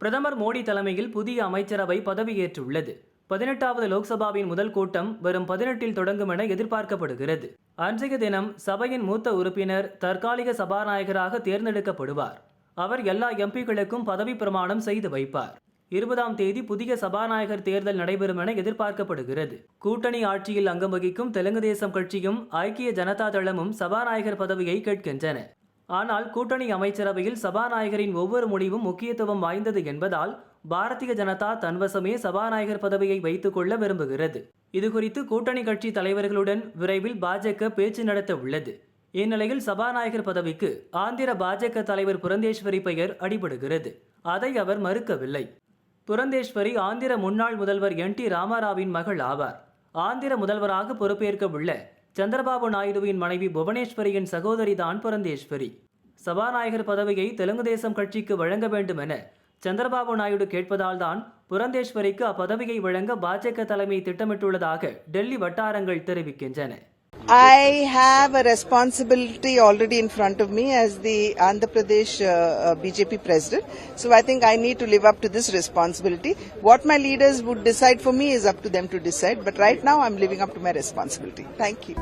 பிரதமர் மோடி தலைமையில் புதிய அமைச்சரவை பதவியேற்றுள்ளது. பதினெட்டாவது லோக்சபாவின் முதல் கூட்டம் வரும் பதினெட்டில் தொடங்கும் என எதிர்பார்க்கப்படுகிறது. அன்றைய தினம் சபையின் மூத்த உறுப்பினர் தற்காலிக சபாநாயகராக தேர்ந்தெடுக்கப்படுவார். அவர் எல்லா எம்பிக்களுக்கும் பதவி பிரமாணம் செய்து வைப்பார். இருபதாம் தேதி புதிய சபாநாயகர் தேர்தல் நடைபெறும் என எதிர்பார்க்கப்படுகிறது. கூட்டணி ஆட்சியில் அங்கம் வகிக்கும் தெலுங்கு தேசம் கட்சியும் ஐக்கிய ஜனதா தளமும் சபாநாயகர் பதவியை கேட்கின்றன. ஆனால் கூட்டணி அமைச்சரவையில் சபாநாயகரின் ஒவ்வொரு முடிவும் முக்கியத்துவம் வாய்ந்தது என்பதால் பாரதிய ஜனதா தன்வசமே சபாநாயகர் பதவியை வைத்துக் கொள்ள விரும்புகிறது. இதுகுறித்து கூட்டணி கட்சி தலைவர்களுடன் விரைவில் பாஜக பேச்சு நடத்த உள்ளது. இந்நிலையில் சபாநாயகர் பதவிக்கு ஆந்திர பாஜக தலைவர் புரந்தேஸ்வரி பெயர் அடிபடுகிறது. அதை அவர் மறுக்கவில்லை. புரந்தேஸ்வரி ஆந்திர முன்னாள் முதல்வர் என் டி ராமாராவின் மகள் ஆவார். ஆந்திர முதல்வராக பொறுப்பேற்க உள்ள சந்திரபாபு நாயுடுவின் மனைவி புவனேஸ்வரியின் சகோதரிதான் புரந்தேஸ்வரி. சபாநாயகர் பதவியை தெலுங்கு தேசம் கட்சிக்கு வழங்க வேண்டும் என சந்திரபாபு நாயுடு கேட்பதால் தான் புரந்தேஸ்வரிக்கு அப்பதவியை வழங்க பாஜக தலைமை திட்டமிட்டுள்ளதாக டெல்லி வட்டாரங்கள் தெரிவிக்கின்றன I have a responsibility already in front of me as the Andhra Pradesh uh, uh, BJP president. So I think I need to live up to this responsibility. What my leaders would decide for me is up to them to decide. But right now I'm living up to my responsibility. Thank you.